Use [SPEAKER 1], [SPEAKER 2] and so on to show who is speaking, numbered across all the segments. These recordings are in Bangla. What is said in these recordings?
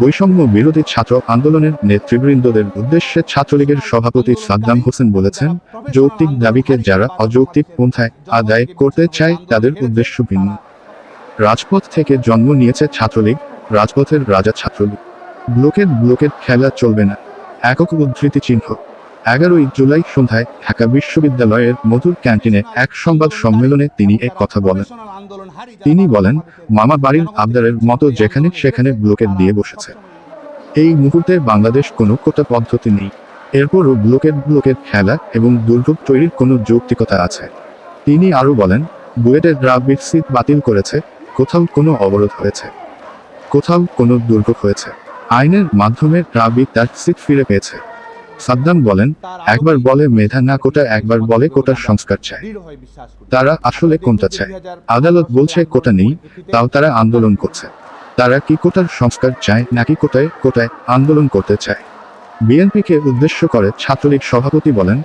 [SPEAKER 1] বৈষম্য বিরোধী ছাত্র আন্দোলনের নেতৃবৃন্দদের উদ্দেশ্যে ছাত্রলীগের সভাপতি সাদ্দাম হোসেন বলেছেন, যৌক্তিক দাবিকে যারা অযৌক্তিক পন্থায় আদায় করতে চায় তাদের উদ্দেশ্য ভিন্ন। রাজপথ থেকে জন্ম নিয়েছে ছাত্রলীগ, রাজপথের রাজা ছাত্রলীগ। ব্লকের ব্লকের খেলা চলবে না। একক উদ্ধৃতি চিহ্ন। এগারোই জুলাই সন্ধ্যায় ঢাকা বিশ্ববিদ্যালয়ের মধুর ক্যান্টিনে এক সংবাদ সম্মেলনে তিনি এক কথা বলেন। তিনি বলেন, মামা বাড়ির আবদারের মতো যেখানে সেখানে ব্লকেট দিয়ে বসেছে। এই মুহূর্তে বাংলাদেশ কোনো কোটা পদ্ধতি নেই। এরপরও ব্লকেট ব্লকেট খেলা এবং দুর্ভোগ তৈরির কোনো যৌক্তিকতা আছে। তিনি আরও বলেন, বুয়েটের রাবির সিট বাতিল করেছে, কোথাও কোনো অবরোধ হয়েছে। কোথাও কোনো দুর্ভোগ হয়েছে। আইনের মাধ্যমে রাবি তার সিট ফিরে পেয়েছে। সাদ্দাম বলেন একবার বলে মেধা না কোটা একবার বলে কোটার সংস্কার চায়। তারা আসলে কোনটা চায়? আদালত বলছে কোটা নেই তাও তারা আন্দোলন করছে। তারা কি কোটার সংস্কার চায় নাকি কোটায় কোটায় আন্দোলন করতে চায়? বিএনপিকে উদ্দেশ্য করে ছাত্রলীগ সভাপতি বলেন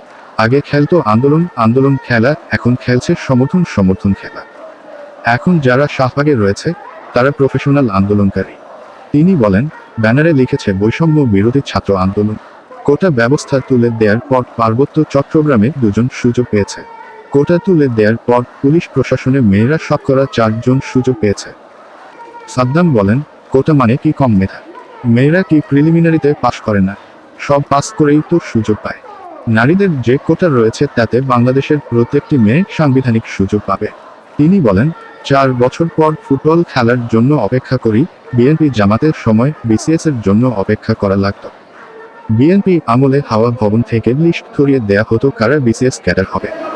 [SPEAKER 1] আগে খেলতো আন্দোলন আন্দোলন খেলা এখন খেলছে সমর্থন সমর্থন খেলা। এখন যারা শাহবাগে রয়েছে তারা প্রফেশনাল আন্দোলনকারী। তিনি বলেন ব্যানারে লিখেছে বৈষম্য বিরোধী ছাত্র আন্দোলন। কোটা ব্যবস্থা তুলে দেওয়ার পর পার্বত্য চট্টগ্রামে দুজন সুযোগ পেয়েছে। কোটা তুলে দেওয়ার পর পুলিশ প্রশাসনে মেয়েরা শতকরা চারজন সুযোগ পেয়েছে। সাদ্দাম বলেন, কোটা মানে কি কম মেধা? মেয়েরা কি প্রিলিমিনারিতে পাশ করে না? সব পাস করেই তো সুযোগ পায়। নারীদের যে কোটা রয়েছে তাতে বাংলাদেশের প্রত্যেকটি মেয়ে সাংবিধানিক সুযোগ পাবে। তিনি বলেন, চার বছর পর ফুটবল খেলার জন্য অপেক্ষা করি, বিএনপি জামাতের সময় বিসিএস এর জন্য অপেক্ষা করা লাগত। বিএনপি আমলে হাওয়া ভবন থেকে লিস্ট ধরিয়ে দেয়া হতো কারা বিসিএস ক্যাডার হবে।